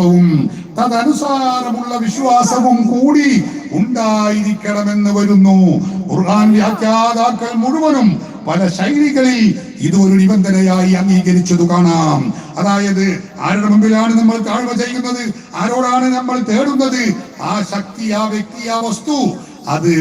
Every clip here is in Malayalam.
സങ്കല്പവും തദനുസാരമുള്ള വിശ്വാസവും കൂടി ഉണ്ടായിരിക്കണമെന്ന് വരുന്നു. ഖുർആൻ വ്യാഖ്യാതാക്കൾ മുഴുവനും പല ശൈലികളിൽ ഇത് ഒരു നിബന്ധനയായി അംഗീകരിച്ചത് കാണാം. അതായത് ആരുടെ മുമ്പിലാണ് നമ്മൾ താഴ്വ ചെയ്യുന്നത്? ആരോടാണ് നമ്മൾ തേടുന്നത്? ആ ശക്തി ആ വ്യക്തി ആ വസ്തു അത്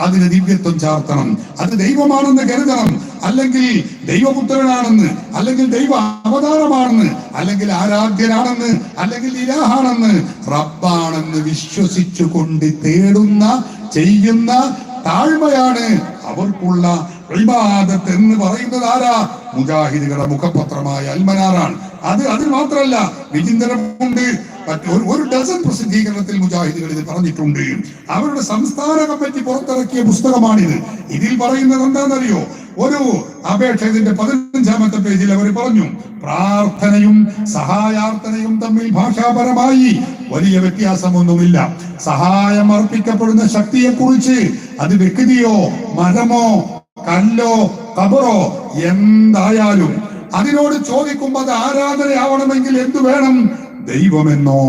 അതിന് ദിവ്യത്വം ചാർത്തണം. അത് ദൈവമാണെന്ന് കരുതണം. അല്ലെങ്കിൽ ദൈവപുത്രനാണെന്ന് അല്ലെങ്കിൽ ദൈവ അവതാരമാണെന്ന് അല്ലെങ്കിൽ ആരാധ്യനാണെന്ന് അല്ലെങ്കിൽ ഇരാഹാണെന്ന് റബ്ബാണെന്ന് വിശ്വസിച്ചുകൊണ്ട് തേടുന്ന ചെയ്യുന്ന താഴ്മയാണ് അവർക്കുള്ള ഇബാദത്ത് എന്ന് പറയുന്നത് ആരാ? മുജാഹിദുകളുടെ മുഖപത്രമായ അൽമനാറാണ്. അത് അത് മാത്രമല്ല വിചിന്തനമുണ്ട്. ഒരു- ഡസൻ പ്രസിദ്ധീകരണത്തിൽ മുജാഹിദുകൾ ഇത് പറഞ്ഞിട്ടുണ്ട്. അവരുടെ സംസ്ഥാന കമ്മിറ്റി പുറത്തിറക്കിയ പുസ്തകമാണിത്. ഇതിൽ പറയുന്നത് എന്താണെന്നറിയോ? ഒരു അപേക്ഷ ഇതിന്റെ പതിനഞ്ചാമത്തെ പേജിൽ അവർ പറഞ്ഞു പ്രാർത്ഥനയും സഹായാർത്ഥനയും തമ്മിൽ ഭാഷാപരമായി വലിയ വ്യത്യാസമൊന്നുമില്ല. സഹായം അർപ്പിക്കപ്പെടുന്ന ശക്തിയെക്കുറിച്ച് അത് വ്യക്തിയോ മരമോ കല്ലോ കബറോ എന്തായാലും അതിനോട് ചോദിക്കുമ്പോൾ അത് ആരാധനയാവണമെങ്കിൽ എന്തു വേണം? ദൈവമെന്നോ?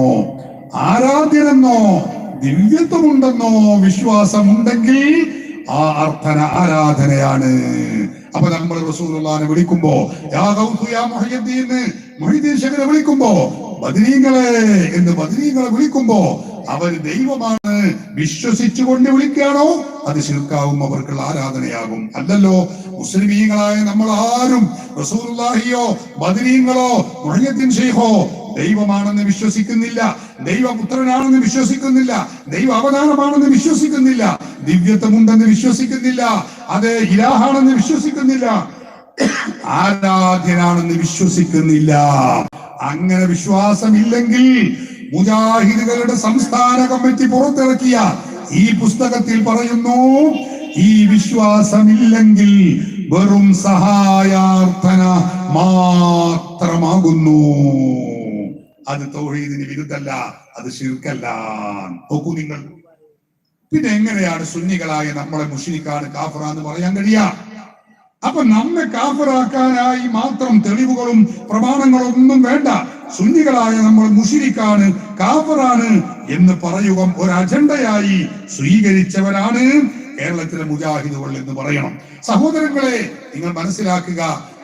ആരാധ്യനെന്നോ? ദിവ്യത്വമുണ്ടെന്നോ? വിശ്വാസമുണ്ടെങ്കിൽ ആ അർത്ഥന ആരാധനയാണ്. അപ്പൊ നമ്മൾ റസൂലുള്ളാനെ വിളിക്കുമ്പോ യാ യാ വിളിക്കുമ്പോ ബദരീങ്ങളെ എന്ന് ബദരീങ്ങളെ വിളിക്കുമ്പോ അവർ ദൈവമാണ്. വിശ്വസിച്ചുകൊണ്ട് വിളിക്കുകയാണോ? അത് ശിർക്കാവും അവർക്കുള്ള ആരാധനയാകും. അല്ലല്ലോ മുസ്ലിമീങ്ങളായ നമ്മൾ ആരും ദൈവമാണെന്ന് വിശ്വസിക്കുന്നില്ല. ദൈവപുത്രനാണെന്ന് വിശ്വസിക്കുന്നില്ല. ദൈവ അവതാരമാണെന്ന് വിശ്വസിക്കുന്നില്ല. ദിവ്യത്വമുണ്ടെന്ന് വിശ്വസിക്കുന്നില്ല. അത് ഇലാഹാണെന്ന് വിശ്വസിക്കുന്നില്ല. ആരാധ്യനാണെന്ന് വിശ്വസിക്കുന്നില്ല. അങ്ങനെ വിശ്വാസമില്ലെങ്കിൽ മുജാഹിദുകളുടെ സംസ്ഥാന കമ്മിറ്റി പുറത്തിറക്കിയ ഈ പുസ്തകത്തിൽ പറയുന്നു ഈ വിശ്വാസമില്ലെങ്കിൽ വെറും സഹായാർത്ഥന മാത്രമാകുന്നു. അത് തൗഹീദിന് വിരുദ്ധല്ല അത് ശിർക്കല്ല. നോക്കൂ നിങ്ങൾ. പിന്നെ എങ്ങനെയാണ് സുന്നികളായ നമ്മളെ മുഷിരിക്കാണ് കാഫറ എന്ന് പറയാൻ കഴിയ? അപ്പൊ നമ്മെ കാഫറാക്കാനായി മാത്രം തെളിവുകളും പ്രമാണങ്ങളും ഒന്നും വേണ്ട. സുന്നികളായ നമ്മൾ മുഷിരിക്കാണ് കാഫറാണ് എന്ന് പറയുക ഒരു അജണ്ടയായി സ്വീകരിച്ചവരാണ് കേരളത്തിലെ മുജാഹിദുകൾ എന്ന് പറയണം. സഹോദരങ്ങളെ നിങ്ങൾ മനസ്സിലാക്കുക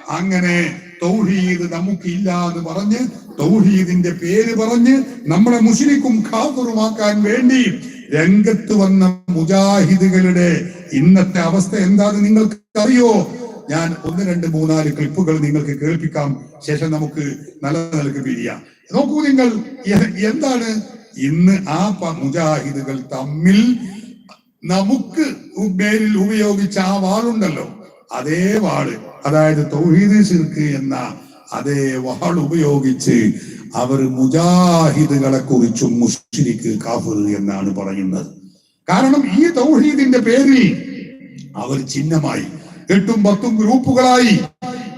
അങ്ങനെ തൗഹീദ് നമുക്കില്ല എന്ന് പറഞ്ഞ് തൗഹീദിന്റെ പേര് പറഞ്ഞ് നമ്മളെ മുസ്ലിക്കും കാഫറുമാക്കാൻ വേണ്ടി രംഗത്ത് വന്ന മുജാഹിദുകളുടെ ഇന്നത്തെ അവസ്ഥ എന്താണെന്ന് നിങ്ങൾക്ക് അറിയോ ഞാൻ ഒന്ന് രണ്ട് മൂന്നാൽ ക്ലിപ്പുകൾ നിങ്ങൾക്ക് കേൾപ്പിക്കാം. ശേഷം നമുക്ക് നല്ല നിലയ്ക്ക് പിരിയാം. നോക്കൂ നിങ്ങൾ എന്താണ്? ഇന്ന് ആ മുജാഹിദുകൾ തമ്മിൽ നമുക്ക് മേലിൽ ഉപയോഗിച്ച ആ വാളുണ്ടല്ലോ. അതേ വാൾ അതായത് തൗഹീദ് സിർക്ക് എന്ന അതേ വാൾ ഉപയോഗിച്ച് അവർ മുജാഹിദുകളെ കുറിച്ചും മുഷ്രിക്ക് കാഫിർ എന്നാണ് പറയുന്നത്. കാരണം ഈ തൗഹീദിന്റെ പേരിൽ അവർ ചിഹ്നമായി. എട്ടും പത്തും ഗ്രൂപ്പുകളായി.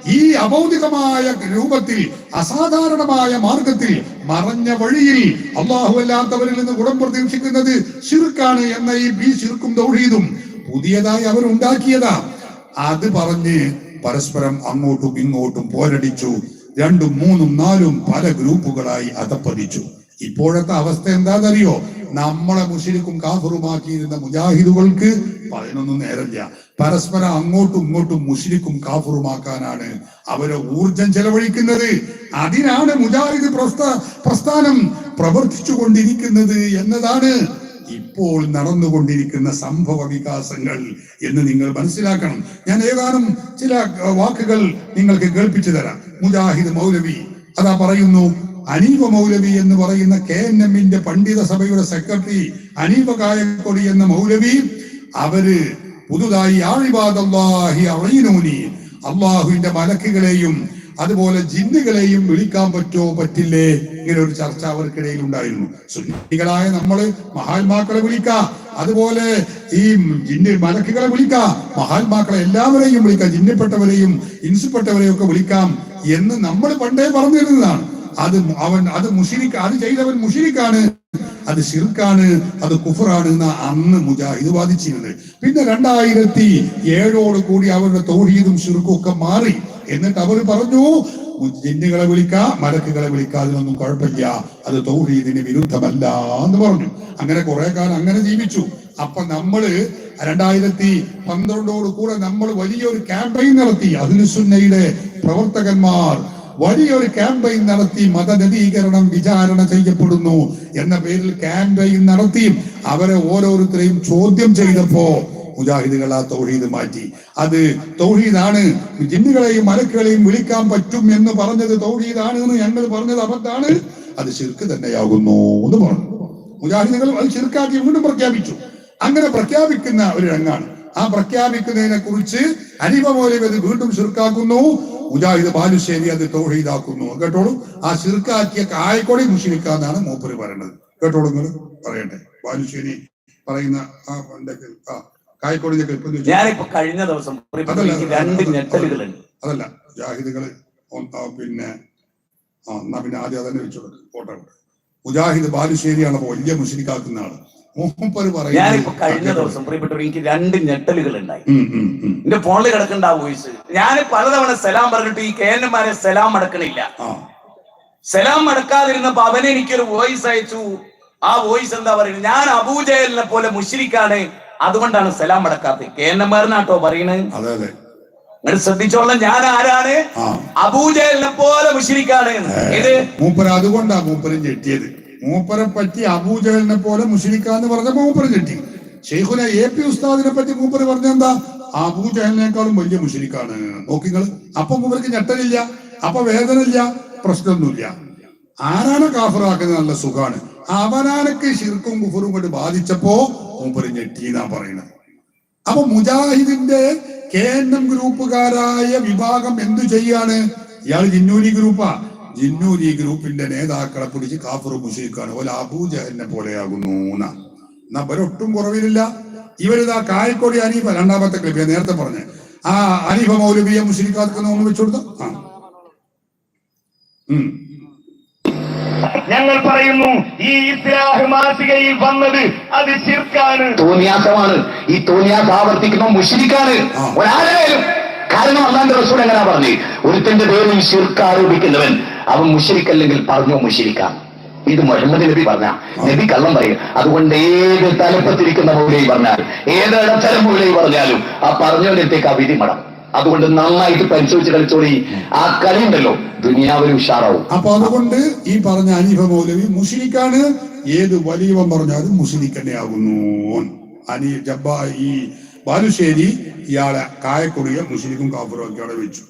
ഈ അഭൗതികമായ രൂപത്തിൽ അസാധാരണമായ മാർഗത്തിൽ മറഞ്ഞ വഴിയിൽ അള്ളാഹു അല്ലാത്തവരിൽ നിന്ന് ഗുണം പ്രതീക്ഷിക്കുന്നത് ശിർക്കാണ് എന്ന ഈ ബി ശിർക്കും ദൗഹീദും പുതിയതായി അവർ ഉണ്ടാക്കിയതാ. അത് പറഞ്ഞ് പരസ്പരം അങ്ങോട്ടും ഇങ്ങോട്ടും പോരടിച്ചു. രണ്ടും മൂന്നും നാലും പല ഗ്രൂപ്പുകളായി അതപ്പതിച്ചു. ഇപ്പോഴത്തെ അവസ്ഥ എന്താണെന്നറിയോ? നമ്മളെ മുഷിരിക്കും കാഫറുമാക്കിയിരുന്ന മുജാഹിദുകൾക്ക് പതിനൊന്നും നേരമില്ല. പരസ്പരം അങ്ങോട്ടും ഇങ്ങോട്ടും മുഷിരിക്കും കാഫറുമാക്കാനാണ് അവരെ ഊർജം ചെലവഴിക്കുന്നത്. അതിനാണ് മുജാഹിദ് പ്രസ്ഥാ പ്രസ്ഥാനം പ്രവർത്തിച്ചു കൊണ്ടിരിക്കുന്നത് എന്നതാണ് ഇപ്പോൾ നടന്നുകൊണ്ടിരിക്കുന്ന സംഭവ വികാസങ്ങൾ എന്ന് നിങ്ങൾ മനസ്സിലാക്കണം. ഞാൻ ഏതാനും ചില വാക്കുകൾ നിങ്ങൾക്ക് കേൾപ്പിച്ചു തരാം. മുജാഹിദ് മൗലവി അതാ പറയുന്നു അനീപ മൗലവി എന്ന് പറയുന്ന കെ എൻ എമ്മിന്റെ പണ്ഡിത സഭയുടെ സെക്രട്ടറി അനീപ കായക്കൊടി എന്ന മൗലവി അവർ പുതുതായി അള്ളാഹുവിന്റെ മലക്കുകളെയും അതുപോലെ ജിന്നുകളെയും വിളിക്കാൻ പറ്റോ പറ്റില്ലേ? ഇങ്ങനെ ഒരു ചർച്ച അവർക്കിടയിൽ ഉണ്ടായിരുന്നു. സുന്നികളായ നമ്മൾ മഹാത്മാക്കളെ വിളിക്കാം. അതുപോലെ ഈ ജിന്നിൽ മലക്കുകളെ വിളിക്കാം. മഹാത്മാക്കളെ എല്ലാവരെയും വിളിക്കാം. ജിന്നിപ്പെട്ടവരെയും ഇൻസിപ്പെട്ടവരെയും ഒക്കെ വിളിക്കാം എന്ന് നമ്മൾ പണ്ടേ പറഞ്ഞിരുന്നതാണ്. അത് അവൻ അത് മുഷിരിക്ക അത് ചെയ്തവൻ മുഷിരിക്കാണ്. അത് ഷിർക്കാണ് അത് കുഫറാണ് എന്ന് അന്ന് മുജാഹിദ് വാദിച്ചിരുന്നത്. പിന്നെ രണ്ടായിരത്തി ഏഴോട് കൂടി അവരുടെ തൗഹീദും ഷിർക്കും ഒക്കെ മാറി. എന്നിട്ട് അവർ പറഞ്ഞു ജിന്നുകളെ വിളിക്ക മലക്കുകളെ വിളിക്ക അതിനൊന്നും കുഴപ്പമില്ല. അത് തൗഹീദിന് വിരുദ്ധമല്ല എന്ന് പറഞ്ഞു. അങ്ങനെ കുറെ കാലം അങ്ങനെ ജീവിച്ചു. അപ്പൊ നമ്മൾ രണ്ടായിരത്തി പന്ത്രണ്ടോട് കൂടെ നമ്മൾ വലിയൊരു ക്യാമ്പയിൻ നടത്തി. അഹ്ലുസുന്നയുടെ പ്രവർത്തകന്മാർ വലിയൊരു ക്യാമ്പയിൻ നടത്തി മതനവീകരണം വിചാരണ ചെയ്യപ്പെടുന്നു എന്ന പേരിൽ ക്യാമ്പയിൻ നടത്തി അവരെ ഓരോരുത്തരെയും ചോദ്യം ചെയ്തപ്പോ മുജാഹിദുകൾ ആ തൗഹീദ് മാറ്റി. അത് തൗഹീദാണ്. ജിന്നുകളെയും മലക്കുകളെയും വിളിക്കാൻ പറ്റും എന്ന് പറഞ്ഞത് തൗഹീദാണ് എന്ന് ഞങ്ങൾ പറഞ്ഞത് അബദ്ധാണ് അത് ശിർക്ക് തന്നെയാകുന്നു എന്ന് പറഞ്ഞു. മുജാഹിദുകൾ അത് ശിർക്കാക്കി വീണ്ടും പ്രഖ്യാപിച്ചു. അങ്ങനെ പ്രഖ്യാപിക്കുന്ന ഒരു രംഗാണ് ആ പ്രഖ്യാപിക്കുന്നതിനെ കുറിച്ച് അനിമ മൗലവി അത് വീണ്ടും ശിർക്കാക്കുന്നു. മുജാഹിദ് ബാലുശ്ശേരി അത് തൗഹീദാക്കുന്നു. കേട്ടോളൂ? ആ ശിർക്കാക്കിയ കായക്കൊടി മുഷിരിക്കാന്നാണ് മൂപ്പര് പറയുന്നത് കേട്ടോളൂ നിങ്ങൾ പറയട്ടെ. ബാലുശ്ശേരി പറയുന്ന ആ ആ കായക്കൊടിന്റെ ക്ലിപ്പ് ഞാനിപ്പോ കഴിഞ്ഞ ദിവസം അതല്ല, മുജാഹിദുകൾ ജാഹിദുകൾ പിന്നെ ആ എന്നാ പിന്നെ ആദ്യം അതന്നെ ഫോട്ടോ ഉണ്ട് മുജാഹിദ് ബാലുശ്ശേരിയാണ് വലിയ മുഷിരിക്കാക്കുന്ന ആൾ. മൂപ്പര് ഞാനിപ്പോ കഴിഞ്ഞ ദിവസം പ്രിയപ്പെട്ടവർ എനിക്ക് രണ്ട് ഞെട്ടലുകൾ ഉണ്ടായി. എന്റെ ഫോണിൽ കിടക്കണ്ട വോയിസ്. ഞാൻ പലതവണ സലാം പറഞ്ഞിട്ട് ഈ കേന്ദ്രമാരെ സലാം അടക്കണില്ല സലാം അടക്കാതിരുന്നപ്പോ അവൻ എനിക്കൊരു വോയിസ് അയച്ചു. ആ വോയിസ് എന്താ പറയുന്നത്? ഞാൻ അബൂജയലിനെ പോലെ മുഷിരിക്കാണ് അതുകൊണ്ടാണ് സലാം അടക്കാത്തത് കേന്ദ്രമാരനാട്ടോ പറയണത് അതെ അതെ. നിങ്ങൾ ശ്രദ്ധിച്ചോളാം ഞാൻ ആരാണ്? അബൂജയലിനെ പോലെ മുഷിരിക്കാണ് ഇത് മൂപ്പര അതുകൊണ്ടാ മൂപ്പരും ഞെട്ടിയത്. മൂപ്പരെ പറ്റി അബൂജഹലിനെ പോലെ മുഷിരിക്കാന്ന് പറഞ്ഞ മൂപ്പര് കിട്ടി. ഷെയ്ഖുന എ പി ഉസ്താദിനെ പറ്റി മൂപ്പര് പറഞ്ഞ എന്താ അബൂജഹലിനേക്കാളും വലിയ മുഷിരിക്കാണ് നോക്കിങ്ങൾ അപ്പൊ മൂപ്പർക്ക് ഞെട്ടലില്ല അപ്പൊ വേദന ഇല്ല പ്രശ്നമൊന്നുമില്ല. ആരാണ് കാഫറാക്കുന്നത്? നല്ല സുഖാണ്. അവനാനക്ക് ശിർക്കും കുഫറും കൊണ്ട് ബാധിച്ചപ്പോ മൂപ്പര് ഞെട്ടി എന്നാ പറയുന്നത്. അപ്പൊ മുജാഹിദിന്റെ കെ എൻ എം ഗ്രൂപ്പുകാരായ വിഭാഗം എന്തു ചെയ്യാണ്? ഇയാൾ ജിന്നൂരി ഗ്രൂപ്പാ. ജിന്നൂരി ഗ്രൂപ്പിന്റെ നേതാക്കളെ പിടിച്ച് കാഫർ മുഷീഖാണ് ഓല അബൂജഹലിനെ പോലെയാകുന്നു എന്നാ. ഇവരൊട്ടും കുറവിലില്ല. ഇവരിതാ കായക്കോടി അനീഫ രണ്ടാമത്തെ ക്ലിപ്പ് ഞാൻ നേരത്തെ പറഞ്ഞ. ആ അനീഫ മൗലവിയ മുഷീഖാർക്ക് ഒന്ന് വെച്ചു കൊടുത്ത? ആ. ഉം. ഞങ്ങൾ പറയുന്നു ഈ ഇസ്ലാഹ് മാസികയിൽ വന്നത് അത് ശിർക്കാണ്. തോന്നിയാസമാണ്. ഈ തോന്നിയാസ് ആവർത്തിക്കുന്ന മുഷിരിക്കാണ് ഒരാളെ കാരണം അള്ളാന്റെ റസൂൽ എങ്ങനെയാ പറഞ്ഞു? ഒരുത്തന്റെ പേരിൽ ശിർക്ക് ആരോപിക്കുന്നവൻ അവൻ മുഷിരിക്കല്ലെങ്കിൽ പറഞ്ഞോ മുഷിരിക്കാം. ഇത് മുഹമ്മദ് നബി പറഞ്ഞ. നബി കള്ളം പറയും. അതുകൊണ്ട് ഏത് തലപ്പത്തിരിക്കുന്ന മൂലയും പറഞ്ഞാൽ ഏത് ഇടത്തരം മൂലയും പറഞ്ഞാലും ആ പറഞ്ഞവരത്തേക്ക് ആ വിധി മടം അതുകൊണ്ട് നന്നായിട്ട് പരിശോധിച്ച് കളിച്ചോളി. ആ കളി ഉണ്ടല്ലോ ദുനിയാവിൽ ഉഷാറാവും. അപ്പൊ അതുകൊണ്ട് ഈ പറഞ്ഞ അനീഫ മൗലവി മുഷിരിക്കാണ്. ഏത് വലിയവൻ പറഞ്ഞാലും മുഷിരിക്ക് തന്നെ ആകുന്നു അനി ജബ്ബ ഈ ബാലുശ്ശേരി ഇയാളെ കായക്കുടിയ മുഷിരിക്കും കാഫറും ഒക്കെ അവിടെ വെച്ചു.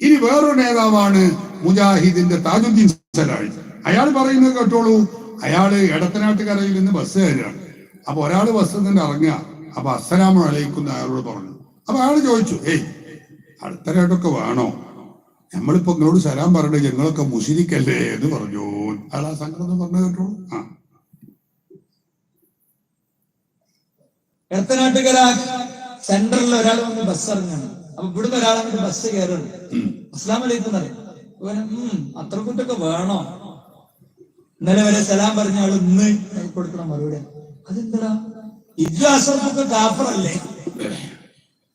ഇനി വേറൊരു നേതാവാണ് മുജാഹിദിന്റെ താജുദ്ദീൻ സലാഹി. അയാൾ പറയുന്നത് കേട്ടോളൂ. അയാൾ എടത്തനാട്ടുകരയിൽ നിന്ന് ബസ് കയറുകയാണ്. അപ്പൊ ഒരാൾ ബസ്സിൽ നിന്ന് ഇറങ്ങുക. അപ്പൊ അസ്സലാമു അലൈക്കും അയാളോട് പറഞ്ഞു. അപ്പൊ അയാൾ ചോദിച്ചു ഏയ് അടുത്തരായിട്ടൊക്കെ വേണോ? നമ്മളിപ്പോ നിങ്ങളോട് സലാം പറഞ്ഞു ഞങ്ങളൊക്കെ മുഷിരിക്കല്ലേ? എന്ന് പറഞ്ഞു. അയാൾ ആ സംഘടന പറഞ്ഞു കേട്ടോളൂ. ആ. എടത്തനാട്ടുകര സെന്ററിൽ ഒരാൾ വന്ന് ബസ് ഇറങ്ങാണ് അപ്പൊ ഇവിടുന്ന് ഒരാളെങ്കിലും ബസ് കയറുന്നു. അസ്ലാം അലൈക്കും പറയും അത്ര കുട്ടൊക്കെ വേണോ? ഇന്നലെ വരെ സലാം പറഞ്ഞ ആൾ ഇന്ന് കൊടുക്കണം മറുപടി. അതെന്താ ഇജു അസമൊക്കെ കാപ്പറല്ലേ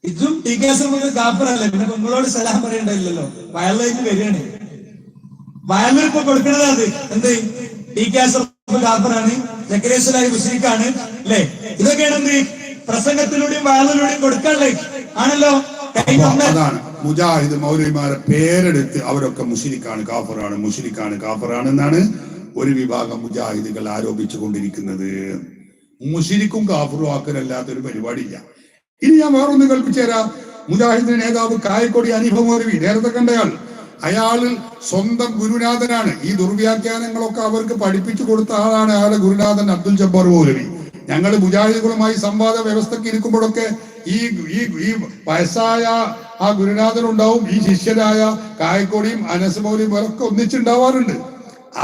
ഇതും ടി കെ അസമൊക്കെ കാപ്പറല്ലേ പിന്നെ നിങ്ങളോട് സലാം പറയണ്ടല്ലോ വയലിലേക്ക് വരികയാണ്. വയലിൽ ഇപ്പൊ കൊടുക്കണത് അത്. എന്ത്? ടി കെ അസർഫ് കാപ്പറാണ് ജക്കരേശ്വരായി മുസ്ലിക്കാണ്. അല്ലേ? ഇതൊക്കെയാണ് എന്ത്? പ്രസംഗത്തിലൂടെയും വയലിലൂടെയും കൊടുക്കാനുള്ളത്. ആണല്ലോ? അതാണ്. മുജാഹിദ് മൗലവിമാരെ പേരെടുത്ത് അവരൊക്കെ മുഷിരിക്കാണ് കാഫറാണ് മുഷിരിക്കാണ് കാഫറാണ് എന്നാണ് ഒരു വിഭാഗം മുജാഹിദുകൾ ആരോപിച്ചു കൊണ്ടിരിക്കുന്നത് മുഷിരിക്കും കാഫറും ആക്കലല്ലാത്തൊരു പരിപാടിയില്ല. ഇനി ഞാൻ വേറൊന്ന് കൽപ്പിച്ചേരാ മുജാഹിദിന്റെ മുജാഹിദ് നേതാവ് കായക്കൊടി അനീഫ മൗലവി നേരത്തെ കണ്ടയാൾ. അയാൾ സ്വന്തം ഗുരുനാഥനാണ്. ഈ ദുർവ്യാഖ്യാനങ്ങളൊക്കെ അവർക്ക് പഠിപ്പിച്ചു കൊടുത്ത ആളാണ് അയാളെ ഗുരുനാഥൻ അബ്ദുൽ ജബ്ബാർ മൗലവി. ഞങ്ങൾ മുജാഹിദുകളുമായി സംവാദ വ്യവസ്ഥക്ക് ഇരിക്കുമ്പോഴൊക്കെ ഈ ഈ വയസ്സായ ആ ഗുരുനാഥൻ ഉണ്ടാവും ഈ ശിഷ്യരായ കായക്കോടിയും അനസ് മൗലിയും ഒക്കെ ഒന്നിച്ചുണ്ടാവാറുണ്ട്.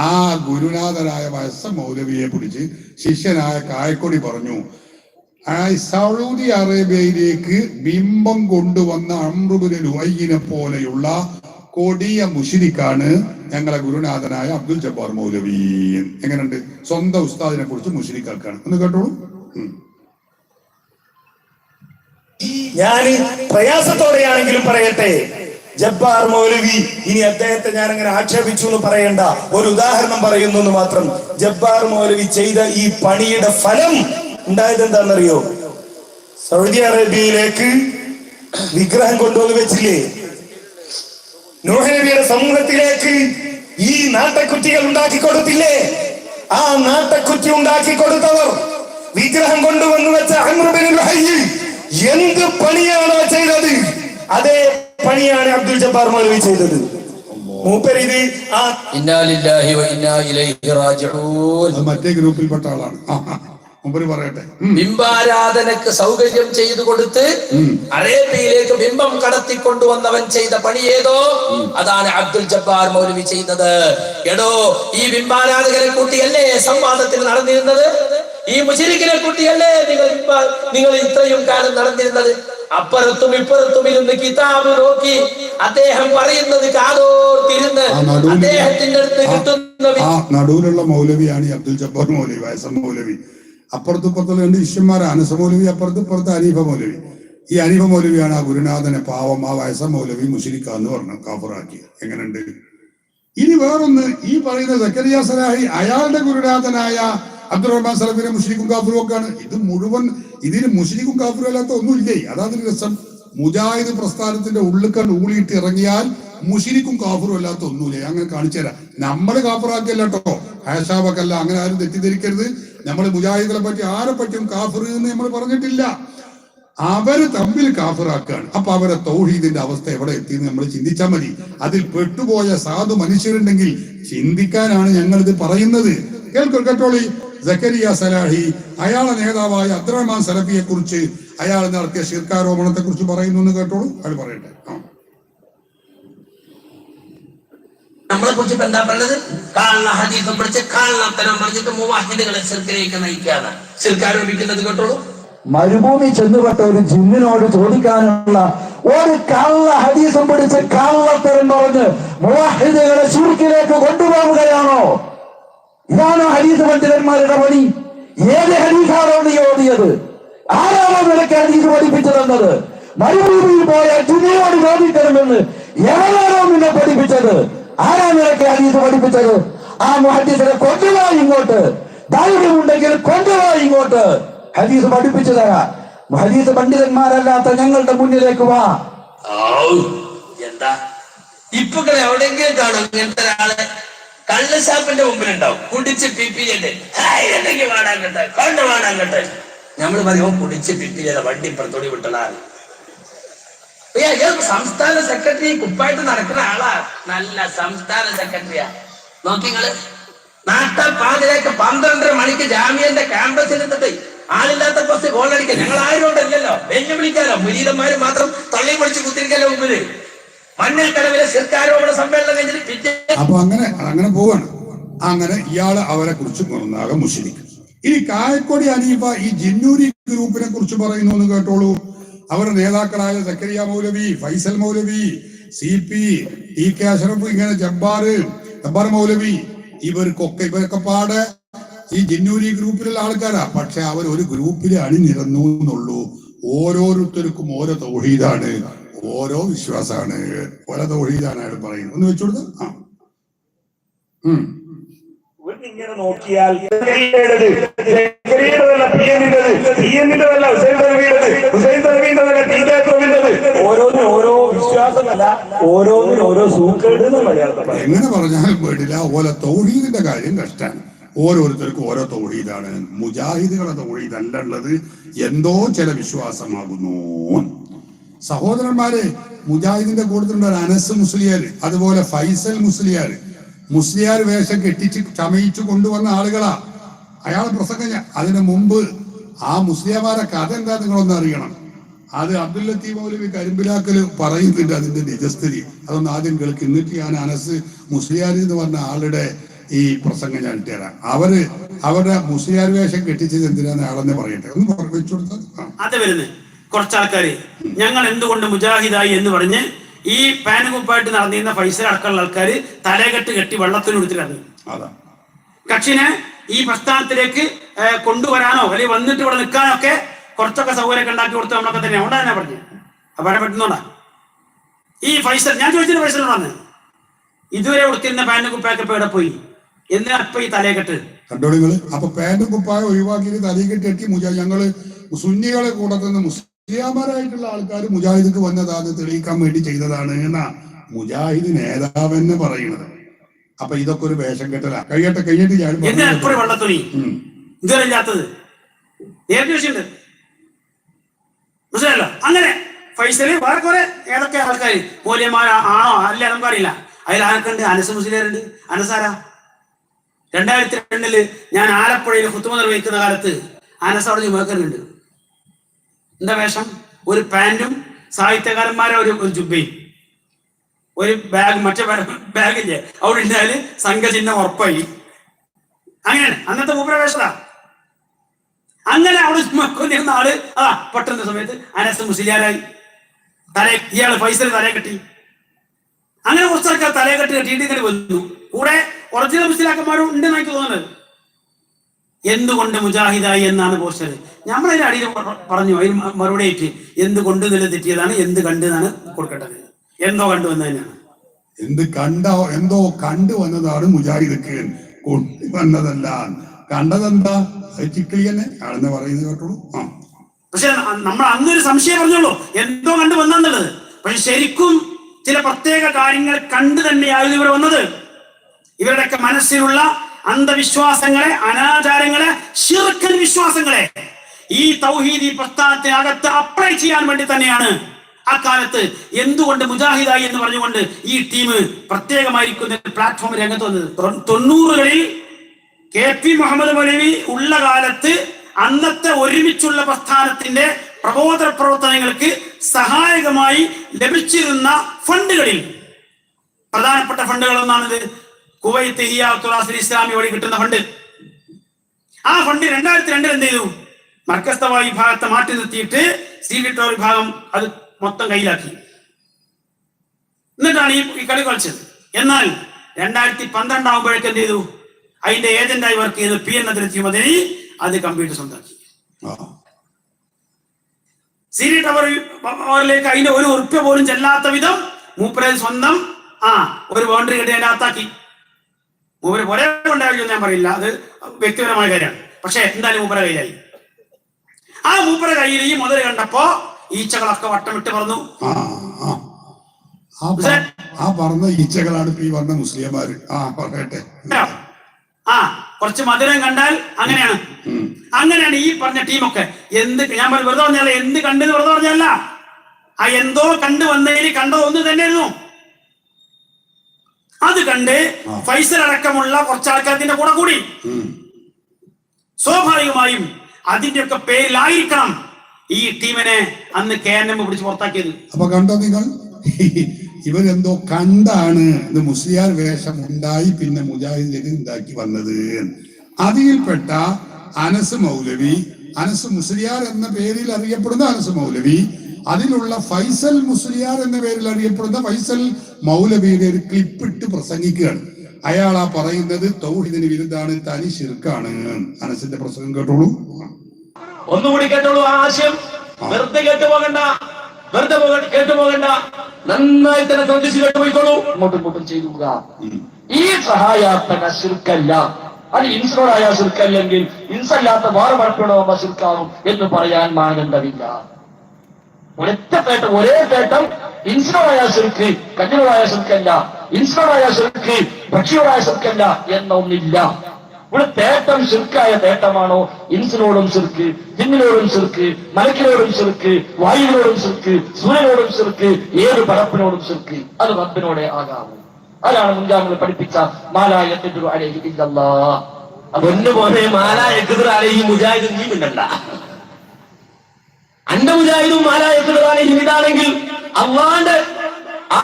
ആ ഗുരുനാഥനായ വയസ്സ മൗലവിയെ പിടിച്ച് ശിഷ്യനായ കായക്കൊടി പറഞ്ഞു സൗദി അറേബ്യയിലേക്ക് ബിംബം കൊണ്ടുവന്ന അമ്രുബുൽ ലുഹയ്യിനെ പോലെയുള്ള കൊടിയ മുഷിരിക്കാണ് ഞങ്ങളെ ഗുരുനാഥനായ അബ്ദുൽ ജബ്ബാർ മൗലവി. എങ്ങനെയുണ്ട്? സ്വന്തം ഉസ്താദിനെ കുറിച്ച് മുഷിരിക്കാർക്കാണ്. ഒന്ന് കേട്ടോളൂ. ഞാൻ പ്രയാസത്തോടെയാണെങ്കിലും പറയട്ടെ ജബ്ബാർ മൗലവി ഇനി അദ്ദേഹത്തെ ഞാൻ അങ്ങനെ ആക്ഷേപിച്ചു എന്ന് പറയണ്ട ഒരു ഉദാഹരണം പറയുന്നു എന്ന് മാത്രം. ജബ്ബാർ മൗലവി ചെയ്ത ഈ പണിയുടെ ഫലം ഉണ്ടായത് എന്താണെന്നറിയോ? സൗദി അറേബ്യയിലേക്ക് വിഗ്രഹം കൊണ്ടുവന്ന് വെച്ചില്ലേ? നൂഹ് നബിയുടെ സമൂഹത്തിലേക്ക് ഈ നാട്ടക്കുറ്റികൾ ഉണ്ടാക്കി കൊടുത്തില്ലേ ആ നാട്ടക്കുറ്റി ഉണ്ടാക്കി കൊടുത്തവർ വിഗ്രഹം കൊണ്ടുവന്നു വെച്ച അഹമ്മദിൽ എന്ത് പണിയാണോ ചെയ്തത്? അതേ പണിയാണ് അബ്ദുൽ ജബ്ബാർ മൗലവി ചെയ്തത്. മൂപ്പരിത് ആ ഇന്നാ ലില്ലാഹി വ ഇന്നാ ഇലൈഹി റാജിഊൻ. മറ്റേ ഗ്രൂപ്പിൽപ്പെട്ട ആളാണ്. മുമ്പര് പറയട്ടെ. ബിംബാരാധനക്ക് സൗകര്യം ചെയ്തു കൊടുത്ത് അറേബ്യയിലേക്ക് ബിംബം കടത്തിക്കൊണ്ടുവന്നവൻ ചെയ്ത പണി ഏതോ? അതാണ് അബ്ദുൽ ജബ്ബാർ മൗലവി ചെയ്തത് എടോ ഈ ബിംബാരാധകരെ കൂട്ടിയല്ലേ സംവാദത്തിൽ നടന്നിരുന്നത്? ഈ മുശരിക്കിനെ കൂട്ടിയല്ലേ നിങ്ങൾ നിങ്ങൾ ഇത്രയും കാലം നടന്നിരുന്നത്? അപ്പുറത്തും ഇപ്പുറത്തും ഇരുന്ന് കിതാബ് നോക്കി അദ്ദേഹം പറയുന്നത് കാതോർത്തിരുന്ന് തിരുന്ന് അദ്ദേഹത്തിന്റെ അടുത്ത് കിട്ടുന്ന നടുവിലുള്ള മൗലവിയാണ് അബ്ദുൽ ജബ്ബാർ മൗലവി വയസ്സ മൗലവി. അപ്പുറത്ത് ഇപ്പുറത്തുള്ള രണ്ട് ശിഷ്യന്മാരാണ്. അനസ മൗലവി അപ്പുറത്തും ഇപ്പുറത്ത് അനീഫ മൗലവി. ഈ അനീഫ മൗലവിയാണ് ആ ഗുരുനാഥനെ പാവം ആ വയസ്സ മൗലവി മുഷിരിക്കാന്ന് പറഞ്ഞു കാഫറാക്കി. എങ്ങനെയുണ്ട്? ഇനി വേറൊന്ന് ഈ പറയുന്ന സക്കരിയ സലാഹി അയാളുടെ ഗുരുനാഥനായ അബ്ദുറഹ്മാൻ സലഫിനെ മുസ്ലിക്കും കാഫറും ഒക്കെയാണ്. ഇത് മുഴുവൻ ഇതിന് മുസ്ലിക്കും കാഫറും അല്ലാത്ത ഒന്നുമില്ലേ? അതാണ് രസം. മുജാഹിദ് പ്രസ്ഥാനത്തിന്റെ ഉള്ളിൽ കണ്ട് ഊളിയിട്ട് ഇറങ്ങിയാൽ മുഷിരിക്കും കാഫറും അല്ലാത്ത ഒന്നുമില്ലേ? അങ്ങനെ കാണിച്ചു തരാം. നമ്മൾ കാഫറാക്കിയല്ല കേട്ടോ. അങ്ങനെ ആരും തെറ്റിദ്ധരിക്കരുത്. നമ്മൾ മുജാഹിദിനെ പറ്റി ആരെ പറ്റും കാഫർ എന്ന് നമ്മൾ പറഞ്ഞിട്ടില്ല. അവർ തമ്മിൽ കാഫറാക്കുകയാണ് അപ്പൊ അവരെ തൗഹീദിന്റെ അവസ്ഥ എവിടെ എത്തി എന്ന് നമ്മൾ ചിന്തിച്ചാൽ മതി. അതിൽ പെട്ടുപോയ സാധു മനുഷ്യരുണ്ടെങ്കിൽ ചിന്തിക്കാനാണ് ഞങ്ങൾ ഇത് പറയുന്നത്. കേൾക്കൂ കേട്ടോളി. സക്കരിയ സലാഹി അയാളെ നേതാവായ അബ്ദുറഹ്മാൻ സലഫിയെ കുറിച്ച് അയാൾ നടത്തിയ ശിർക്കാരോപണത്തെ കുറിച്ച് പറയുന്നു എന്ന് കേട്ടോളൂ. അയാൾ പറയട്ടെ ആ നമ്മളെ കുറിച്ച് ഇപ്പൊ എന്താ പറയുന്നത് കാണുന്ന ഹദീഫ് പഠിച്ച് കാണുന്ന തരം പറഞ്ഞിട്ട് മുവാഹിദുകളെ ശിർക്കിലേക്ക് നയിക്കാതെ സിർക്കാരോപിക്കുന്നത് കേട്ടോളൂ. മരുഭൂമി ചെന്നുപെട്ട ഒരു ജിന്നിനോട് ചോദിക്കാനുള്ള ഒരു കള്ള ഹദീസം പിടിച്ച് കള്ളത്തരം പറഞ്ഞ് മുവാഹിദുകളെ ചുരുക്കിലേക്ക് കൊണ്ടുപോവുകയാണോ? ഇതാണോ ഹദീസ് പണ്ഡിതന്മാരുടെ പണി? ഏത് ഹദീസാണ് നീ ഓടിയത് ആരാണോ നിനക്ക് ഹദീസ് പഠിപ്പിച്ചു തന്നത് മരുഭൂമിയിൽ പോയ ജിന്നിനോട് ചോദിക്കണമെന്ന് എവരാണോ നിന്നെ പഠിപ്പിച്ചത്? ആരാ നിനക്ക് ഹദീസ് പഠിപ്പിച്ചത്? ആ മുഹദ്ദീസിനെ കൊണ്ടുവാ ഇങ്ങോട്ട്. ധൈര്യമുണ്ടെങ്കിൽ കൊണ്ടുവാ ഇങ്ങോട്ട്. ഹദീസ് പഠിപ്പിച്ചു തരാം. ഹദീസ് പണ്ഡിതന്മാരല്ലാത്ത ഞങ്ങളുടെ മുന്നിലേക്ക് വാ. എന്താ? ഇപ്പൊ എവിടെയെങ്കിലും കാണും ഇങ്ങനത്തെ ഒരാൾ കള്ളശാപ്പിന്റെ മുമ്പിലുണ്ടാവും. കുടിച്ച് പിപ്പിയല്ലേ എന്തെങ്കിലും വാടാൻ കേട്ടെ കണ്ടു വാടാൻ കേട്ടെ നമ്മൾ പറയും കുടിച്ച് പിപ്പിയല്ല വണ്ടി ഇപ്പുറത്തോടി വിട്ടതാണ്. സംസ്ഥാന സെക്രട്ടറി കുപ്പായിട്ട് നടക്കുന്ന ആളാ. നല്ല സംസ്ഥാന സെക്രട്ടറിയാ നോക്കിങ്ങൾ നാട്ടാൽ പാതിരേക്ക് പന്ത്രണ്ടര മണിക്ക് ജാമ്യന്റെ ക്യാമ്പസിൽ എത്തിട്ട് ആളില്ലാത്ത ബസ് ഗോളടിക്കാൻ ഞങ്ങൾ ആരും ഉണ്ടല്ലോ വെല്ലുവിളിക്കാലോ? മുരീതന്മാര് മാത്രം തള്ളി പൊളിച്ച് കുത്തിരിക്കല്ലോ മുമ്പിൽ മണ്ണിൽ കടവിലെ സർക്കാരോപണ സമ്മേളനം കഴിഞ്ഞിട്ട് പിറ്റേ അപ്പൊ അങ്ങനെ അങ്ങനെ പോവാണ്. അങ്ങനെ ഇയാൾ അവരെ കുറിച്ച് ഒന്നാകെ മുസ്ലിം ഇനി കായക്കൊടി അനീഫ ഈ ജിന്നൂരി ഗ്രൂപ്പിനെ കുറിച്ച് പറയുന്നു എന്ന് കേട്ടോളൂ. അവരുടെ നേതാക്കളായ സക്കരിയ മൗലവി ഫൈസൽ മൗലവി C P T K Ashraf ഇങ്ങനെ ജബ്ബാർ ജബ്ബാർ മൗലവി. ഇവർക്കൊക്കെ ഇവരൊക്കെ പാടെ ഈ ജിന്നൂരി ഗ്രൂപ്പിലുള്ള ആൾക്കാരാ. പക്ഷെ അവർ ഒരു ഗ്രൂപ്പിൽ അണിനിരന്നു എന്നുള്ളൂ. ഓരോരുത്തർക്കും ഓരോ തൗഹീദാണ്. ഓരോ വിശ്വാസമാണ് ഓരോ തൗഹീദാണ് അയാൾ പറയുന്നത്. ഒന്ന് വെച്ചുകൊടുത്ത ആ. ഉം. ഇങ്ങനെ നോക്കിയാൽ സക്കരിയയുടേതല്ല പി എന്നിന്റേത്, പി എന്നിന്റേതല്ല ഹുസൈൻ തലവിയുടേത്, ഹുസൈൻ തലവിയുടേതല്ല ടി കെ അക്രമിന്റേത്. ഓരോന്നിനും ഓരോ വിശ്വാസമല്ല. ഓരോന്നിനും ഓരോ സൂക്കേട് എങ്ങനെ പറഞ്ഞാലും വേണ്ടില്ല ഓല തൗഹീദിന്റെ കാര്യം കഷ്ടാണ്. ഓരോരുത്തർക്കും ഓരോ തൗഹീദാണ്. മുജാഹിദുകളെ തോഴീത് അല്ല ഉള്ളത്. എന്തോ ചില വിശ്വാസമാകുന്നു. സഹോദരന്മാരെ മുജാഹിദിന്റെ കൂട്ടത്തിലുണ്ട് ഒരു അനസ് മുസ്ലിയാർ അതുപോലെ ഫൈസൽ മുസ്ലിയാർ. മുസ്ലിയാർ വേഷം കെട്ടിച്ച് ചമയിച്ചു കൊണ്ടുവന്ന ആളുകളാ. അയാൾ പ്രസംഗം അതിനു മുമ്പ് ആ മുസ്ലിംമാരെ കഥ എന്താ നിങ്ങളൊന്ന് അറിയണം. അത് അബ്ദുൽ ലത്തീഫ് മൗലവി കരിമ്പിലാക്കൽ പറയുന്നുണ്ട് അതിന്റെ നിജസ്ഥിതി. അതൊന്ന് ആദ്യം കേൾക്ക്. എന്നിട്ട് ഞാൻ അനസ് മുസ്ലിയാരി എന്ന് പറഞ്ഞ ആളുടെ ഈ പ്രസംഗം ഞാൻ ഇട്ടുതരാം അവർ അവരുടെ മുസ്ലിയാർ വേഷം കെട്ടിച്ചത് എന്തിനാന്ന് ആളെന്നെ പറയട്ടെ. ഒന്ന് വെച്ചു കൊടുത്താൽ അത് വരുന്നത് കുറച്ചാൾക്കാര്. ഞങ്ങൾ എന്തുകൊണ്ട് മുജാഹിദായി എന്ന് പറഞ്ഞ് ഈ പാനുകുപ്പായിട്ട് നടന്നിരുന്ന പൈസ അടക്കമുള്ള ആൾക്കാര് തലകെട്ട് കെട്ടി ഇറങ്ങി അതാ. കക്ഷിനെ ഈ പ്രസ്ഥാനത്തിലേക്ക് കൊണ്ടുവരാനോ അല്ലെങ്കിൽ വന്നിട്ട് ഇവിടെ നിൽക്കാനോ ഒക്കെ കുറച്ചൊക്കെ സൗകര്യമൊക്കെ ഉണ്ടാക്കി കൊടുത്ത് നമ്മളൊക്കെ തന്നെ ഉണ്ടാകാനാ പറഞ്ഞു. അപ്പൊ അവിടെ ഈ ഫൈസൽ ഞാൻ ചോദിച്ചത് ഫൈസലിനോടാണ്. ഇതുവരെ ഉടുത്തിരുന്ന പാന്റ് കുപ്പായൊക്കെ ഇപ്പൊ ഇവിടെ പോയി? എന്തിനാ ഇപ്പൊ ഈ തലയെക്കെട്ട് കണ്ടോളിങ്ങൾ അപ്പൊ പാന്റും കുപ്പായം ഒഴിവാക്കി തലയിൽ കെട്ടി മുജാഹിദ് ഞങ്ങൾ സുന്നികളെ കൂടെ തന്നെ മുസ്ലിയാമാരായിട്ടുള്ള ആൾക്കാർ മുജാഹിദിക്ക് വന്നതാന്ന് തെളിയിക്കാൻ വേണ്ടി ചെയ്തതാണ് എന്നാ മുജാഹിദ് നേതാവ് എന്ന് പറയുന്നത്. അപ്പൊ ഇതൊക്കെ ഒരു വേഷം കെട്ടല. കഴിയട്ടെ കഴിഞ്ഞിട്ട് ഞാൻ വെള്ളത്തുണി. ഇതുവരെ ഇല്ലാത്തത് മനസ്സിലല്ലോ അങ്ങനെ. ഫൈസൽ വേറെ കുറെ ഏതൊക്കെ ആൾക്കാർ മൂല്യമായ ആണോ അല്ല നമുക്കറിയില്ല. അതിൽ ആർക്കുണ്ട് അനസ് മുസ്ലിയാരുണ്ട്. അനസാരാ രണ്ടായിരത്തി രണ്ടിൽ ഞാൻ ആലപ്പുഴയിൽ കുത്തുമ നിർവഹിക്കുന്ന കാലത്ത് അനസ് അവിടെ എന്താ വേഷം? ഒരു പാന്റും സാഹിത്യകാരന്മാരെ ഒരു ഒരു ജുബയും. ഒരു ബാഗ് മറ്റേ ബാഗില്ലേ അവിടെ ഉണ്ടായാൽ സംഘചിഹ്നം ഉറപ്പായി. അങ്ങനെയാണ്. അന്നത്തെ ഭൂപ്രവേശത അങ്ങനെ അവിടെ കൊന്നിരുന്ന ആൾ ആ പെട്ടെന്ന സമയത്ത് അനസ് മുസ്ലിയാരായി. തല ഇയാൾ പൈസ തലയെ കെട്ടി. അങ്ങനെ കുറച്ച് ആൾക്കാർ തലയെ കെട്ടി കെട്ടിയിട്ട് ഇങ്ങനെ വന്നു. കൂടെ ഒറിജിനൽ മുസ്ലിയാക്കന്മാരും ഉണ്ടെന്ന് എനിക്ക് തോന്നുന്നത്. എന്തുകൊണ്ട് മുജാഹിദായി എന്നാണ് പോസ്റ്റർ. നമ്മളതിന്റെ അടിയിൽ പറഞ്ഞു? അതിന് മറുപടി ആയിട്ട് എന്ത് കൊണ്ട് നില തെറ്റിയതാണ് എന്ത് കണ്ടെന്നാണ് കൊടുക്കേണ്ടത്. എന്തോ കണ്ടു വന്നതിനാണ്. എന്ത് കണ്ട എന്തോ കണ്ടു വന്നതാണ് മുജാഹിദക്ക് കൊണ്ടുവന്നതല്ല കണ്ടതെന്താ? അത് ആണെന്ന് പറയുന്നത് കേട്ടോളൂ. ആ. പക്ഷെ നമ്മൾ അന്നൊരു സംശയം പറഞ്ഞോളൂ എന്തോ കണ്ടു വന്നെന്നുള്ളത് പക്ഷെ ശരിക്കും ചില പ്രത്യേക കാര്യങ്ങൾ കണ്ടു തന്നെയായിരുന്നു ഇവർ വന്നത്. ഇവരുടെയൊക്കെ മനസ്സിലുള്ള അന്ധവിശ്വാസങ്ങളെ അനാചാരങ്ങളെ ശിർക്കൻ വിശ്വാസങ്ങളെ ഈ തൗഹീദി പ്രസ്ഥാനത്തിനകത്ത് അപ്ലൈ ചെയ്യാൻ വേണ്ടി തന്നെയാണ്. അക്കാലത്ത് എന്തുകൊണ്ട് മുജാഹിദായി എന്ന് പറഞ്ഞുകൊണ്ട് ഈ ടീം പ്രത്യേകമായിരിക്കുന്ന പ്ലാറ്റ്ഫോം രംഗത്ത് വന്നത്? തൊണ്ണൂറുകളിൽ കെ പി മുഹമ്മദ് മൊലവി ഉള്ള കാലത്ത് അന്നത്തെ ഒരുമിച്ചുള്ള പ്രസ്ഥാനത്തിന്റെ പ്രബോധന പ്രവർത്തനങ്ങൾക്ക് സഹായകമായി ലഭിച്ചിരുന്ന ഫണ്ടുകളിൽ. പ്രധാനപ്പെട്ട ഫണ്ടുകൾ ഒന്നാണിത് കുവൈത്ത് ഹിയാത്തുൽ ഇസ്ലാമി വഴി കിട്ടുന്ന ഫണ്ട്. ആ ഫണ്ട് രണ്ടായിരത്തി രണ്ടിൽ എന്ത് ചെയ്തു? മർക്കസ്തവ വിഭാഗത്തെ മാറ്റി നിർത്തിയിട്ട് സീഡിറ്റോ വിഭാഗം അത് മൊത്തം കയ്യിലാക്കി. എന്നിട്ടാണ് ഈ കളി കളിച്ചത്. എന്നാൽ രണ്ടായിരത്തി പന്ത്രണ്ട് ആകുമ്പോഴേക്ക് എന്ത് ചെയ്തു? അതിന്റെ ഏജന്റായി വർക്ക് ചെയ്ത് പി എൻ അതിർത്തി മദനി അത് കമ്പ്യൂട്ടർ സ്വന്തമാക്കി. സിരി ടവർ അവരിലേക്ക് അതിന്റെ ഒരു ഉറുപ്പ്യ പോലും ചെല്ലാത്ത വിധം മൂപ്പരെ സ്വന്തം ആ ഒരു ബൗണ്ടറി കെട്ടി അതിന്റെ അകത്താക്കി. മൂപ്പര് ഒരേ ഉണ്ടായിരുന്നു ഞാൻ പറയില്ല. അത് വ്യക്തിപരമായ കാര്യമാണ്. പക്ഷെ എന്തായാലും മൂപ്പര കയ്യിലായി. ആ മൂപ്പര കയ്യിൽ ഈ മുതൽ കണ്ടപ്പോ ഈച്ചകളൊക്കെ വട്ടമിട്ട് പറഞ്ഞു ആ പറഞ്ഞ ഈച്ചകളാണ് ഈ വന്ന മുസ്ലിംമാര്. ആ പറയട്ടെ. ആ കുറച്ച് മധുരം കണ്ടാൽ അങ്ങനെയാണ്. അങ്ങനെയാണ് ഈ പറഞ്ഞ ടീമൊക്കെ. എന്ത് ഞാൻ പറഞ്ഞ വെറുതെ പറഞ്ഞല്ല എന്ത് കണ്ടെന്ന് വെറുതെ പറഞ്ഞല്ല ആ എന്തോ കണ്ടു വന്നതിൽ കണ്ടോ ഒന്ന് തന്നെയായിരുന്നു അത് കണ്ട് ഫൈസൽ അടക്കമുള്ള കുറച്ച് ആൾക്കാരത്തിന്റെ കൂടെ കൂടി. സ്വാഭാവികമായും അതിന്റെയൊക്കെ പേരിലായിരിക്കണം ഈ ടീമിനെ അന്ന് കെ എൻ എം പിടിച്ച് പുറത്താക്കിയത്. അപ്പൊ കണ്ടോ നിങ്ങൾ? ഇവരെന്തോ കണ്ടാണ് ഇത് മുസ്ലിയാർ വേഷം ഉണ്ടായി പിന്നെ മുജാഹിദിലേക്ക് ഉണ്ടാക്കി വന്നത് അതിൽപ്പെട്ട അനസ് മൗലവി അനസ് മുസ്ലിയാർ എന്ന പേരിൽ അറിയപ്പെടുന്ന അനസ് മൗലവി അതിലുള്ള ഫൈസൽ മുസ്ലിയാർ എന്ന പേരിൽ അറിയപ്പെടുന്ന ഫൈസൽ മൗലവിയുടെ ഒരു ക്ലിപ്പിട്ട് പ്രസംഗിക്കുകയാണ്. അയാൾ ആ പറയുന്നത് തൗഹിദിന് വിരുദ്ധാണ് തനി ശിർക്കാണ് അനസിന്റെ പ്രസംഗം കേട്ടോളൂ. ഒന്നുകൂടി കേട്ടോളൂ ആശയം. വെറുതെ കേട്ടു പോകണ്ട. വെറുതെ കേട്ടു പോകണ്ട. നന്നായി തന്നെ ശ്രദ്ധിച്ച് കേട്ടു പോയിക്കോളൂ. അങ്ങോട്ടും ഇങ്ങോട്ടും ചെയ്തുക ഈ സഹായാത്മക ശുൽക്കല്ല അത് ഇൻസോടായ ശുൽക്കല്ലെങ്കിൽ ഇൻസല്ലാത്ത വേറെ മഴപ്പെടോ ശുൽക്കാവും എന്ന് പറയാൻ മാനന്തമില്ല ഒരൊറ്റ കേട്ടം ഒരേ കേട്ടം ഇൻസോടായ ശുൽക്ക് കഞ്ഞിനോടായ ശുൽക്കല്ല ഇൻസോടായ ശുൽക്ക് പക്ഷിയോടായ ശുൽക്കല്ല എന്നൊന്നില്ല. ഇവിടെ തേട്ടം ശിർക്കായ തേട്ടമാണോ? ഇൻസിനോടും ശിർക്ക് ജിന്നിനോടും ശിർക്ക് മലക്കിനോടും ശിർക്ക് വായുവിനോടും ശിർക്ക് സൂര്യനോടും ശിർക്ക് ഏത് പടപ്പിനോടും ശിർക്ക് അത് റബ്ബിനോടെ ആകാമോ? അതാണ് മുൻഗാമികൾ പഠിപ്പിച്ച മാലായ അലൈഹി ഇല്ലല്ലാ പൊന്നു പോലെ മാലായ എക്കുതിറാലെ ഈ മുജാഹിദ് നീ മിണ്ടണ്ട. അന്റെ മുജാഹിദും മാലായ എക്കുതിറാലെ ഇതാണെങ്കിൽ അള്ളാന്റെ ആ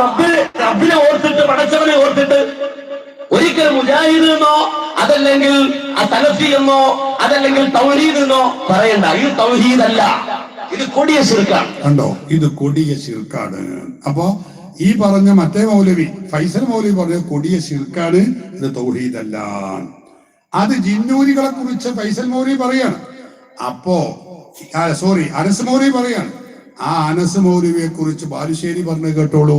റബ്ബിനെ റബ്ബിനെ ഓർത്തിട്ട് പടച്ചവനെ ഓർത്തിട്ട് ഒരിക്കലും മുജാഹിദ് എന്നോ അതല്ലെങ്കിൽ തലഫി എന്നോ അതല്ലെങ്കിൽ തൗഹീദ് എന്നോ പറയണ്ട. ഇത് തൗഹീദ് അല്ല ഇത് കൊടിയ ശിർക്കാണ്. കണ്ടോ? ഇത് കൊടിയ ശിർക്കാണ്. അപ്പോ ഈ പറഞ്ഞ മറ്റേ മൗലവി ഫൈസൽ മൗലവി പറഞ്ഞ കൊടിയ ശിർക്കാണ് ഇത് തൗഹീദല്ല. അത് ജിന്നൂരികളെ കുറിച്ച് ഫൈസൽ മൗലവി പറയാണ്. അപ്പോ സോറി അനസ് മൗലവി പറയാണ്. ആ അനസ് മൗലവിയെ കുറിച്ച് ബാലുശ്ശേരി പറഞ്ഞു കേട്ടോളൂ.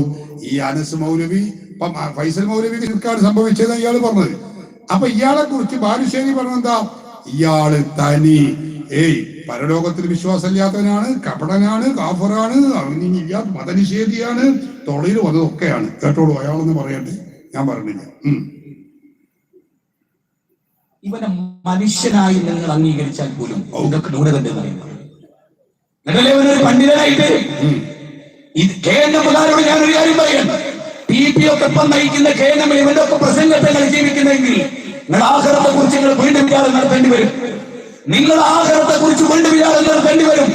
ഈ അനസ് മൗലവി ഇപ്പം ഫൈസൽ മൗലവി ശിർക്കാണ് സംഭവിച്ചത് ഇയാൾ പറഞ്ഞത്. അപ്പൊ ഇയാളെ കുറിച്ച് ബാലുശ്ശേരി പറഞ്ഞെന്താ ഇയാൾ തനി ഏയ് പരലോകത്തിൽ വിശ്വാസമില്ലാത്തവനാണ് കപടനാണ് കാഫറാണ് ഇയാൾ മതനിഷേധിയാണ് തൊളയിൽ വന്നതൊക്കെയാണ്. കേട്ടോളൂ അയാളൊന്ന് പറയണ്ടേ? ഞാൻ പറഞ്ഞില്ല. ഇവനെ മനുഷ്യനായി നിങ്ങൾ അംഗീകരിച്ചാൽ പോലും ഇതൊക്കെ ന്യൂനതന്റെ പണ്ഡിതനായിട്ട്. ഇത് ഞാനൊരു കാര്യം ടി പി ഒക്കെ ഒപ്പം നയിക്കുന്ന ഒക്കെ പ്രസംഗത്തെ നിങ്ങൾ ജീവിക്കുന്നെങ്കിൽ നിങ്ങൾ ആഹാരത്തെ കുറിച്ച് നിങ്ങൾ വീണ്ടും വിചാരം നടത്തേണ്ടി വരും. നിങ്ങൾ ആഹാരത്തെ കുറിച്ച് വീണ്ടും വിചാരം നടത്തേണ്ടി വരും.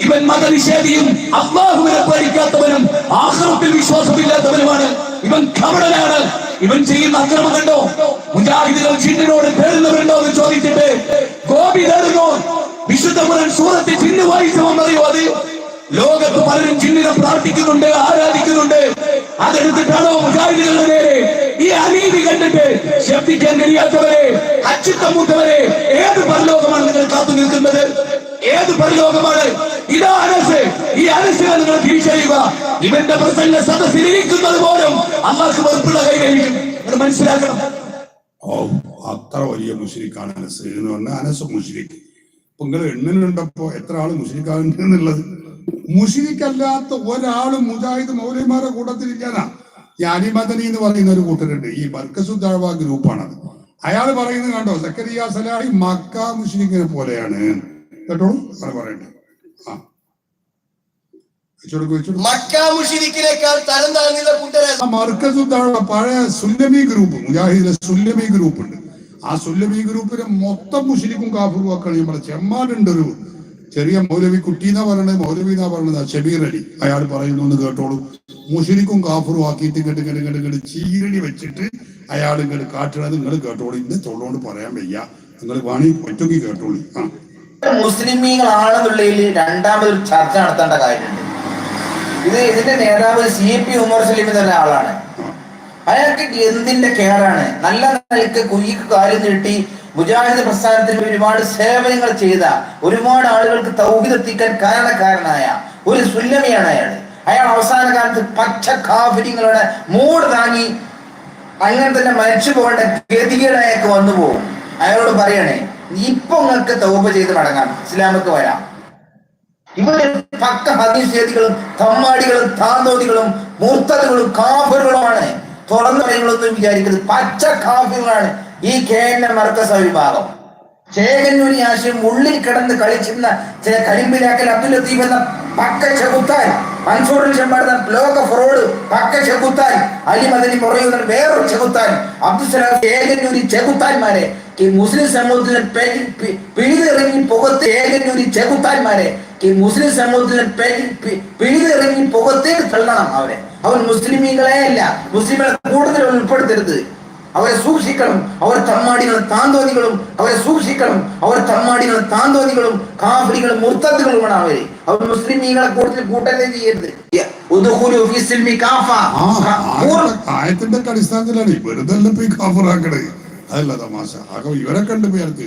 ഇവൻ മതനിഷേധിയും അള്ളാഹുവിനെ പേടിക്കാത്തവനും ആഹാരത്തിൽ വിശ്വാസമില്ലാത്തവനുമാണ്. ഇവൻ കവടനാണ് ഇവൻ ചെയ്യുന്ന അക്രമം കണ്ടോ? മുജാഹിദുകൾ ചിന്നിനോട് തേടുന്നവരുണ്ടോ എന്ന് ചോദിച്ചിട്ട് ഗോപി തേടുന്നോ. വിശുദ്ധ സൂറത്തിൽ വായിച്ചവൻ അറിയോ അത് ലോകത്ത് പലരും ചിന്നിനെ പ്രാർത്ഥിക്കുന്നുണ്ട് ആരാധിക്കുന്നുണ്ട്. അതെടുത്തിട്ടാണോ മുജാഹിദികളുടെ നേരെ ഈ അനീതി കണ്ടിട്ട് ശബ്ദിക്കാൻ കഴിയാത്തവരെ അച്ചിത്തം മൂത്തവരെ ഏത് പരലോകമാണ് നിങ്ങൾ കാത്തു നിൽക്കുന്നത്? ഏത് പരലോകമാണ്? ഇതാ അനസ്. ഈ അനസിനെ നിങ്ങൾ തിരിച്ചറിയുക ഇവന്റെ പ്രസംഗ സദസ്സിലിരിക്കുന്നത് പോലും അള്ളാഹ് വെറുപ്പുള്ള കൈ കഴിയും മനസ്സിലാക്കണം. ഓ അത്ര വലിയ മുസ്ലിക്കാണ് അനസ് എന്ന് പറഞ്ഞാൽ അനസ് മുസ്ലിക്ക് നിങ്ങൾ എണ്ണിനുണ്ടപ്പോ എത്ര ആൾ മുസ്ലിക്കാണ് എന്നുള്ളത്? മുസ്ലിക്കല്ലാത്ത ഒരാളും മുജാഹിദ് മൗലൈമാരുടെ കൂട്ടത്തിലില്ലാന്നാ ഈ അലിമദനി എന്ന് പറയുന്ന ഒരു കൂട്ടരുണ്ട്. ഈ ബർക്കസുദ്ദാഴ്വ ഗ്രൂപ്പാണത്. അയാൾ പറയുന്നത് കണ്ടോ? സക്കരിയ സലാഹി മക്ക മുഷിരിക്കിനെ പോലെയാണ്. കേട്ടോ? അത് പറയണ്ട ആ. പഴയ സുല്ലമി ഗ്രൂപ്പ് മുജാഹിദിലെ സുല്ലമി ഗ്രൂപ്പ് ഉണ്ട് ആ സുല്ലമി ഗ്രൂപ്പിലെ മൊത്തം മുഷിരിക്കും കാഫറും ഒക്കെ നമ്മുടെ ചെമ്മാടുണ്ട് ഒരു ചെറിയ മൗലവി കുട്ടി എന്നാ പറയണത് മൗലവി എന്നാ പറയണത് ഷബീർ അലി. അയാൾ പറയുന്നു എന്ന് കേട്ടോളൂ. മുഷിരിക്കും കാഫറും ആക്കിയിട്ട് ഇങ്ങോട്ട് ഇങ്ങോട്ട് ഇങ്ങോട്ട് ഇങ്ങോട്ട് ചീരടി വെച്ചിട്ട് അയാൾ ഇങ്ങോട്ട് കാട്ടണത് നിങ്ങൾ കേട്ടോളൂ. ഇന്ന് തൊള്ളോണ്ട് പറയാൻ വയ്യ. നിങ്ങൾ വാണി ഒറ്റക്കി കേട്ടോളൂ. ആ. മുസ്ലിമീങ്ങളാണെന്നുള്ളതിൽ രണ്ടാമതൊരു ചർച്ച നടത്തേണ്ട കാര്യമുണ്ട്. ഇത് ഇതിന്റെ നേതാവ് സി പി ഉമർ സലീം എന്ന ആളാണ്. അയാൾക്ക് എന്തിന്റെ കേടാണ്? നല്ല നിലയ്ക്ക് കുയ്ക്ക് കാര്യം നീട്ടി മുജാഹിദ് പ്രസ്ഥാനത്തിന് ഒരുപാട് സേവനങ്ങൾ ചെയ്ത ഒരുപാട് ആളുകൾക്ക് തൗഹിതെത്തിക്കാൻ കാരണക്കാരനായ ഒരു സുല്ലമിയാണ് അയാൾ. അയാൾ അവസാന കാലത്ത് പച്ച കാഫര്യങ്ങളുടെ മൂട് താങ്ങി അങ്ങനെ തന്നെ മരിച്ചു പോകേണ്ട ഗതികേടയൊക്കെ വന്നു പോകും. അയാളോട് പറയണേ ഇപ്പൊ നിങ്ങൾക്ക് തൗബ ചെയ്ത് മടങ്ങാം ഇസ്ലാമക്ക് വരാം. ഇവർ പക്ക ഹദീസ്യതികളും തമ്മാടികളും താന്തോതികളും മൂർത്തതകളും കാഫറുകളുമാണ്. തുറന്നു പറയുകളൊന്നും വിചാരിക്കരുത്. പച്ച കാഫറുകളാണ് ഈ കെ എൻ എം മർക്കസ വിഭാഗം ചേകന്നൂരി ആശയം ഉള്ളിൽ കിടന്ന് കളിച്ചിരുന്ന ചില കരിമ്പിലാക്കൽ അബ്ദുൽ ലത്തീഫ് എന്ന പക്ക ചെകുത്താൻ മൻസൂറിൽ ചെമ്പാടുന്ന ലോക ഫ്രോഡ് പക്ക ചെകുത്താൻ അലി മദനി പറയുന്ന വേറൊരു ചെകുത്താൻ അബ്ദുസലാം ചേകന്നൂരി ചെകുത്താൻമാരെ ഈ മുസ്ലിം പി- പിഴുതിറങ്ങി പുകത്ത് ഏകന്നൂരി ചെകുത്താൻമാരെ ഈ മുസ്ലിം പി- പിഴുതിറങ്ങി പുകത്തേക്ക് തള്ളണം അവരെ. അവൻ മുസ്ലിമീങ്ങളെ അല്ല മുസ്ലിങ്ങളെ കൂടുതൽ ഉൾപ്പെടുത്തരുത്. അവരെ സൂക്ഷിക്കണം. അവർ തമ്മാടികളും താന്തോതികളും അവരെ സൂക്ഷിക്കണം. അവർ തമ്മാടികളും താന്തോതികളും കാഫലികളും മുർത്തത്തുകളുമാണ് അവർ. അവർ മുസ്ലിമീങ്ങളെ കൂടുതൽ കൂട്ടല്ലേ ചെയ്യരുത്. ആയത്തിന്റെ- അടിസ്ഥാനത്തിലാണ് ഈ വെറുതെ അല്ല ഇപ്പൊ ഈ കാഫറാക്കണത് അതല്ല തമാശ. ആകെ ഇവരെ കണ്ടു പേർക്ക്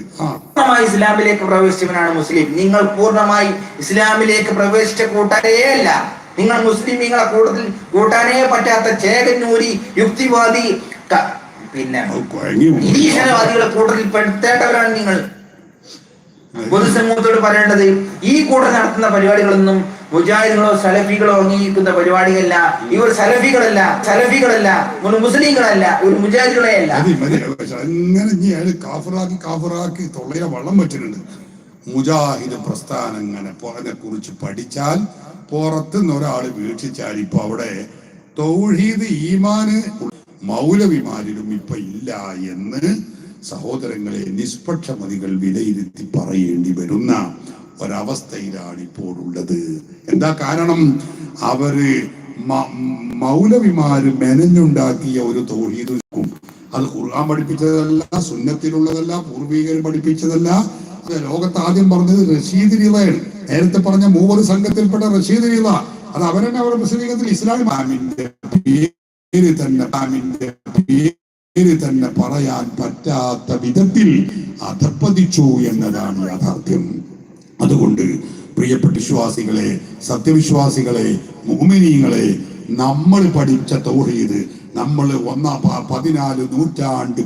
പൂർണമായി ഇസ്ലാമിലേക്ക് പ്രവേശിച്ചവനാണ് മുസ്ലിം. നിങ്ങൾ പൂർണമായി ഇസ്ലാമിലേക്ക് പ്രവേശിച്ച കൂട്ടരേ അല്ല നിങ്ങൾ മുസ്ലിം നിങ്ങളെ കൂടുതൽ കൂട്ടാനേ പറ്റാത്ത ചേകന്നൂരി യുക്തിവാദി പിന്നെ. നിരീക്ഷണവാദികളെ കൂട്ടത്തിൽ പെടുത്തേണ്ടവരാണ് നിങ്ങൾ. പൊതുസമൂഹത്തോട് പറയേണ്ടത് ഈ കൂടെ നടത്തുന്ന പരിപാടികളൊന്നും മുജാഹിദുകളോ സലഫികളോ അംഗീകരിക്കുന്ന പരിപാടികളല്ല ഇവർ സലഫികളല്ല സലഫികളല്ല ഒരു മുസ്ലിങ്ങളല്ല ഒരു മുജാഹിദുകളെ അല്ല. അങ്ങനെ ഇനി അയാൾ കാഫറാക്കി കാഫറാക്കി തൊള്ളയിലെ വള്ളം പറ്റുന്നുണ്ട് മുജാഹിദ് പ്രസ്ഥാനം അങ്ങനെ പുറനെ കുറിച്ച് പഠിച്ചാൽ പുറത്തുനിന്ന് ഒരാൾ വീക്ഷിച്ചാൽ ഇപ്പൊ അവിടെ തൗഹീദ് ഈമാന് മൗലവിമാരിലും ഇപ്പൊ ഇല്ല എന്ന് സഹോദരങ്ങളെ നിഷ്പക്ഷമതികൾ വിലയിരുത്തി പറയേണ്ടി വരുന്ന ഒരവസ്ഥയിലാണ് ഇപ്പോൾ ഉള്ളത് എന്താ കാരണം? അവർ മൗലവിമാര് മെനഞ്ഞുണ്ടാക്കിയ ഒരു തൗഹീദ് ും അത് ഖുർആൻ പഠിപ്പിച്ചതല്ല സുന്നത്തിലുള്ളതല്ല പൂർവികർ പഠിപ്പിച്ചതല്ല. ലോകത്ത് ആദ്യം പറഞ്ഞത് റഷീദ് രീതയാണ് നേരത്തെ പറഞ്ഞ മൂവർ സംഘത്തിൽപ്പെട്ട റഷീദ് രീത അത് അവരെന്നെ അവരുടെ മുസ്ലിംഗത്തിൽ ഇസ്ലാം ആമിന്റെ പേര് തന്നെ ആമിന്റെ പേര് തന്നെ പറയാൻ പറ്റാത്ത വിധത്തിൽ അധപ്പതിച്ചു എന്നതാണ് യാഥാർത്ഥ്യം. അതുകൊണ്ട് പ്രിയപ്പെട്ട വിശ്വാസികളെ സത്യവിശ്വാസികളെ മുഅ്മിനീങ്ങളെ നമ്മൾ പഠിച്ച തൗഹീദ് നമ്മൾ ഒന്നാം പതിനാല് നൂറ്റാണ്ട്